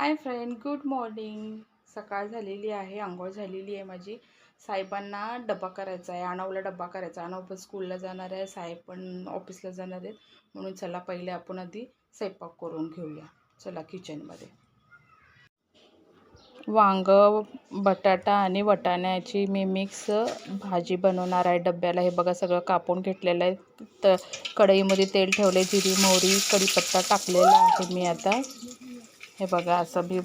Hi friend good morning सकाळ झालेली आहे आंघोळ झालेली आहे माझी. साहेबांना डबा करायचा आहे आणावला डबा करायचा आणाव पण स्कूलला जाणार आहे साहेब पण ऑफिसला जाणार आहेत. म्हणून चला पहिले आपण आधी स्वयंपाक करून घेऊया. चला किचनमध्ये वांग बटाटा आणि वटाण्याची मी मिक्स भाजी बनवणार आहे डब्याला. हे बघा सगळं कापून घेतलेलं आहे. तर कढईमध्ये तेल ठेवले जिरी मोहरी कढीपत्ता टाकलेला आहे मी आता. हे बघा असं मी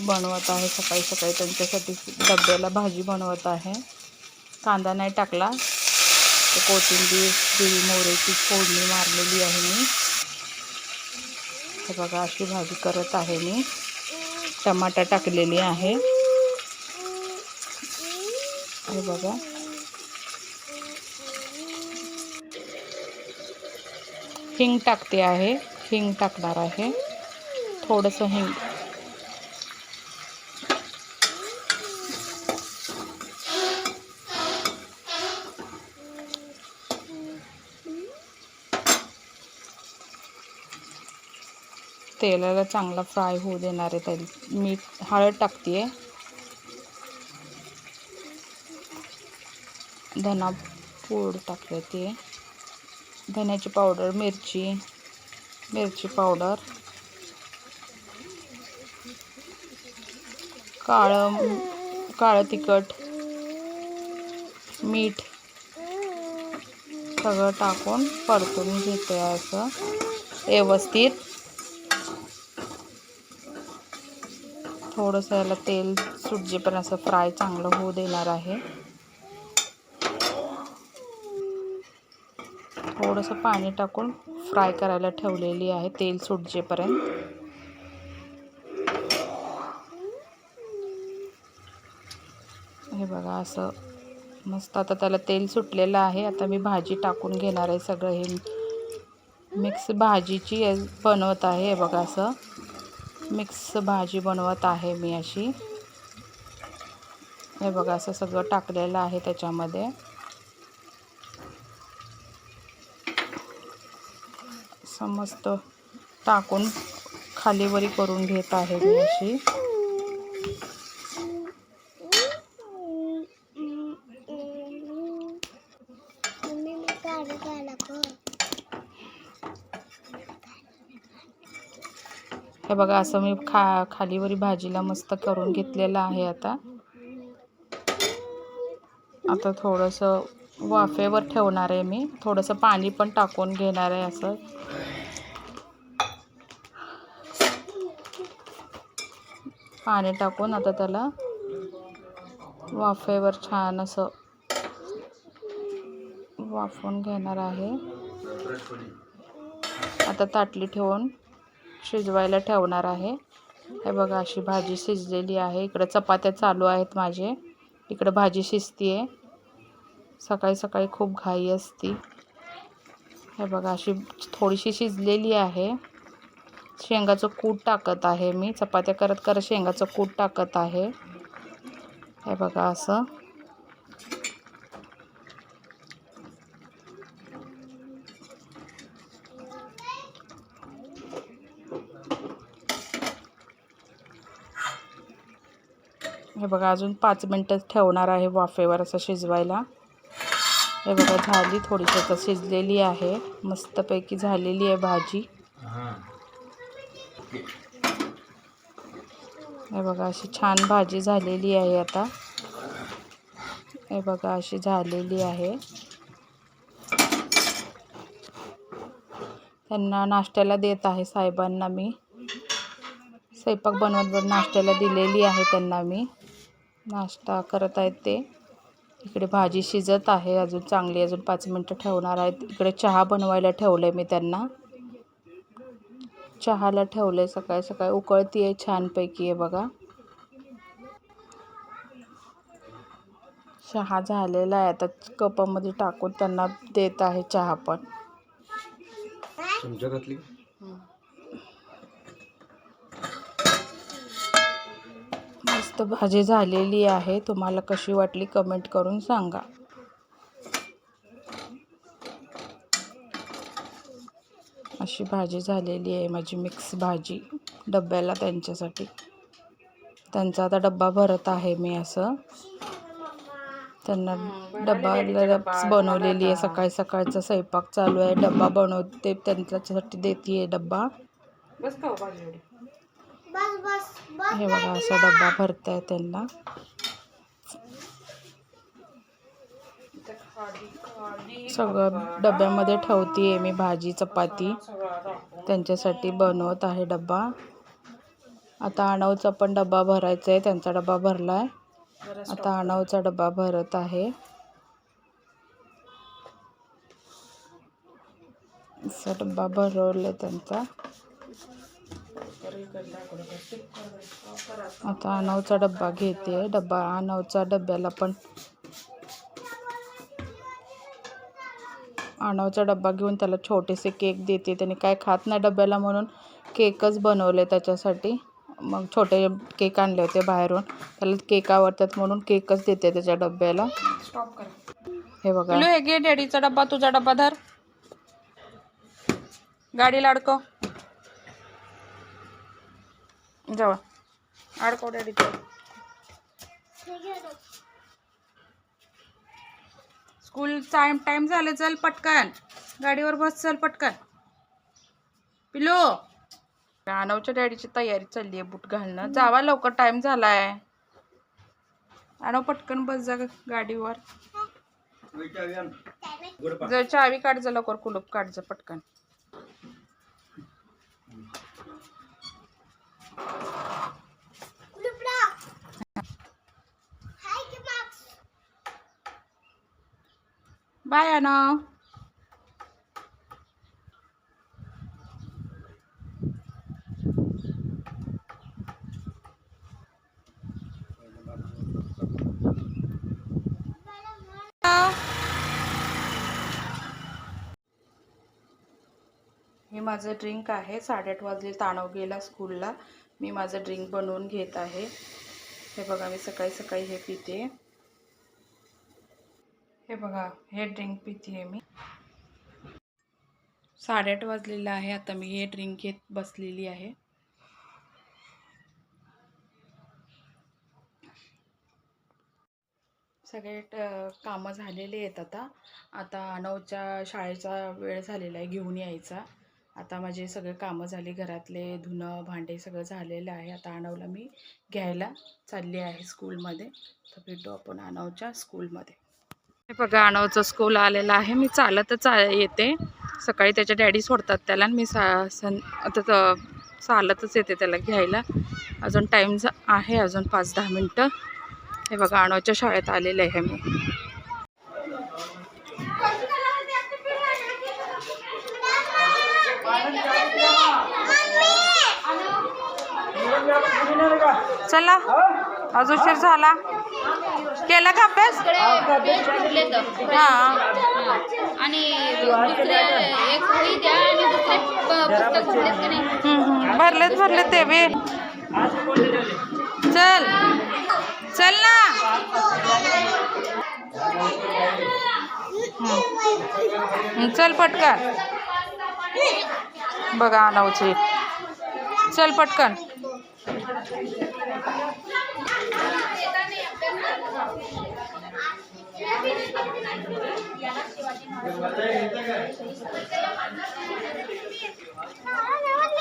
बनवत आहे. सकाळी सकाळी त्यांच्यासाठी डब्याला भाजी बनवत आहे. कांदा नाही टाकला. तर कोथिंबीर जिरी मोहरीची फोडणी मारलेली आहे मी. हे बघा अशी भाजी करत आहे मी. टमाटा टाकलेली आहे. हे बघा. हिंग टाकते आहे. हिंग टाकणार आहे. थोडंसं हिंग तेलाला चांगला फ्राय होऊ देणार आहे त्याला मीठ हळद टाकते धना पूड टाकले ते. धन्याची पावडर मिरची मिरची पावडर. काळं काळं तिखट मीठ सगळं टाकून परतून घेते असं व्यवस्थित. थोडंसं याला तेल सुटजेपर्यंत असं फ्राय चांगलं होऊ देणार आहे. थोडंसं पाणी टाकून फ्राय करायला ठेवलेली आहे तेल सुटजेपर्यंत. हे बघा असं मस्त. आता त्याला तेल सुटलेलं आहे. आता मी भाजी टाकून घेणार आहे सगळं हे. मिक्स भाजीची बनवत आहे हे बघा असं. मिक्स भाजी बनवत आहे मी अशी. हे बघा असं सगळं टाकलेलं आहे त्याच्यामध्ये. समस्त टाकून खालीवरी करून घेत आहे मी अशी. हे बघा असं मी खा खालीवरी भाजीला मस्त करून घेतलेलं आहे आता. आता थोडंसं वाफेवर ठेवणार आहे मी. थोडंसं पाणी पण टाकून घेणार आहे असं. पाणी टाकून आता त्याला वाफेवर छान असं वाफून घेणार आहे. आता ताटली ठेवून शिजवायला ठेवणार आहे. हे बघा अशी भाजी शिजलेली आहे. इकडं चपात्या चालू आहेत माझे. इकडं भाजी शिजती आहे सकाळी सकाळी खूप घाई असती. हे बघा अशी थोडीशी शिजलेली आहे. शेंगाचं कूट टाकत आहे मी. चपात्या करत करत शेंगाचं कूट टाकत आहे. हे बघा असं. हे बघा अजून पाच मिनटं ठेवणार आहे वाफेवर असं शिजवायला. हे बघा झाली थोडीशी आता शिजलेली आहे. मस्तपैकी झालेली आहे भाजी. हे बघा अशी छान भाजी झालेली आहे आता. हे बघा अशी झालेली आहे. त्यांना नाश्त्याला देत आहे साहेबांना मी. स्वयंपाक बनवत बनवत नाश्त्याला दिलेली आहे त्यांना मी. नाश्ता करत आहेत ते. इकडे भाजी शिजत आहे. अजून चांगली अजून पाच मिनटं ठेवणार आहेत. इकडे चहा बनवायला ठेवलं आहे मी त्यांना. चहाला ठेवलं आहे सकाळी सकाळी. उकळती आहे छानपैकी आहे बघा. चहा झालेला आहे. आता कपामध्ये टाकून त्यांना देत आहे चहा पण. मस्त भाजी झालेली आहे. तुम्हाला कशी वाटली कमेंट करून सांगा. अशी भाजी झालेली आहे माझी मिक्स भाजी डब्याला त्यांच्यासाठी. त्यांचा आता डब्बा भरत आहे मी असं. त्यांना डब्बा बनवलेली आहे. सकाळी सकाळचा स्वयंपाक चालू आहे. डब्बा बनवते त्यांच्यासाठी देते डब्बा. हे बघा असा डब्बा भरताय त्यांना. सगळं डब्यामध्ये ठेवते मी भाजी चपाती. त्यांच्यासाठी बनवत आहे डब्बा. आता अणवचा पण डब्बा भरायचा आहे त्यांचा डब्बा भरला आहे आता अणवचा डब्बा भरत आहे. असा डब्बा भरवला त्यांचा. आता अनवचा डब्बा घेते. डब्बा अनवचा डब्याला पण अनवचा डब्बा घेऊन त्याला छोटेसे केक देते. त्याने काय खात नाही डब्याला म्हणून केकच बनवले त्याच्यासाठी. मग छोटे केक आणले होते बाहेरून. त्याला केक आवडतात म्हणून केकच देते त्याच्या डब्याला. स्टॉप करा. हे बघा. हे घे डॅडीचा डब्बा तुझा डब्बा धर. गाडीला अडकव जावा अडकव डॅडीचा स्कूल टाइम टाइम झाले चल पटकन. गाडीवर बस चल पटकन. पिलू आणवच्या डॅडीची तयारी चालली आहे बूट घालणं. जावा लवकर टाइम झालाय. आणव पटकन बस जा गाडीवर. जर चावी काढ जा लवकर कुलूप काढ जा पटकन. बाय अनो हे माझं ड्रिंक आहे. साडेआठ वाजले ताणव गेला स्कूलला मी माझं ड्रिंक बनवून घेत आहे. हे बघा मी सकाळी सकाळी हे पिते. हे बघा हे ड्रिंक पिते आहे मी. साडेआठ वाजलेलं आहे आता मी हे ड्रिंक घेत बसलेली आहे. सगळे कामं झालेले आहेत आता. आता अनवच्या शाळेचा वेळ झालेला आहे घेऊन यायचा. आता माझे सगळे कामं झाली घरातले धुणं भांडे सगळं झालेलं आहे. आता अनवला मी घ्यायला. चालली आहे स्कूलमध्ये तर भेटू आपण अनवच्या स्कूलमध्ये हे बघा अणवचं स्कूल आलेलं आहे. मी चालतच येते. सकाळी त्याच्या डॅडी सोडतात त्याला आणि मी सा सं आता चालतच येते त्याला घ्यायला. अजून टाईम आहे अजून पाच दहा मिनटं. हे बघा अणवच्या शाळेत आलेले आहे मी. चला. आज उशीर झाला. केला का अभ्यास? हा आणि दुसरे एक होई द्या आणि दुसरे प- पुस्तक भरलेत की नाही? हम्म, हम्म. भरलेत भरलेत ते बी. चल. चल ना. हम्म. चल पटकन. बघा आणावची चल पटकन.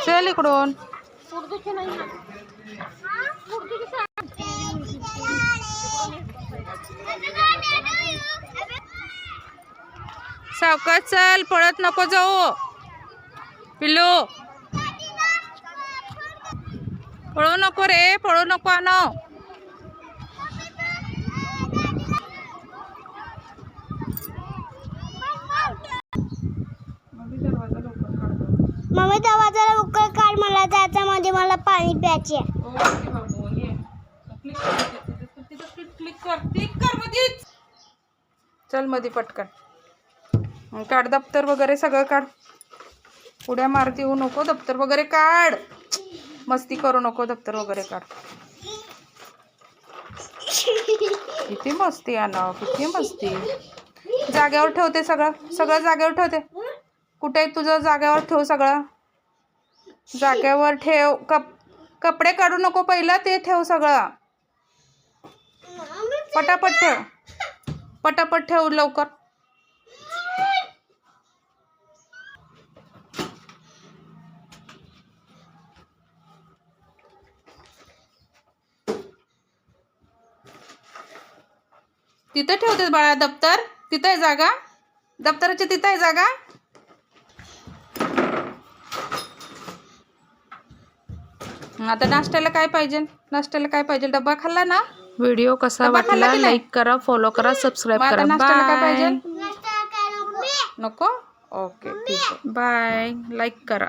चल इकडून. सावकाश चल पळत नको जाऊ. पिल्लू. पळू नको रे पळू नको आणव मम्मी दरवाजा लवकर काढ मला जायचं म्हणजे मला पाणी प्यायचे चलमध्ये पटकन. काढ दप्तर वगैरे सगळं काढ. उड्या मारती येऊ नको दप्तर वगैरे काढ. मस्ती करू नको दप्तर वगैरे काढ. किती मस्ती आणा किती मस्ती. जागेवर ठेवते सगळं सगळं जागेवर ठेवते. कुठे आहे तुझं जागेवर ठेव सगळं. जाग्यावर ठेव कप कपडे काढू नको पहिलं ते ठेव सगळं. पटापट ठेव. पटापट ठेव लवकर. तिथं ठेवतेस बाळा दप्तर. तिथं आहे जागा. दप्तराच्या तिथं आहे जागा. आता नाश्त्याला काय पाहिजे? नाश्त्याला काय पाहिजे? डब्बा खाल्ला ना? व्हिडिओ कसा वाटला? लाईक करा फॉलो करा सबस्क्राईब करा. नाश्त्याला काय पाहिजे? नको? ओके ठीक आहे. बाय लाईक करा.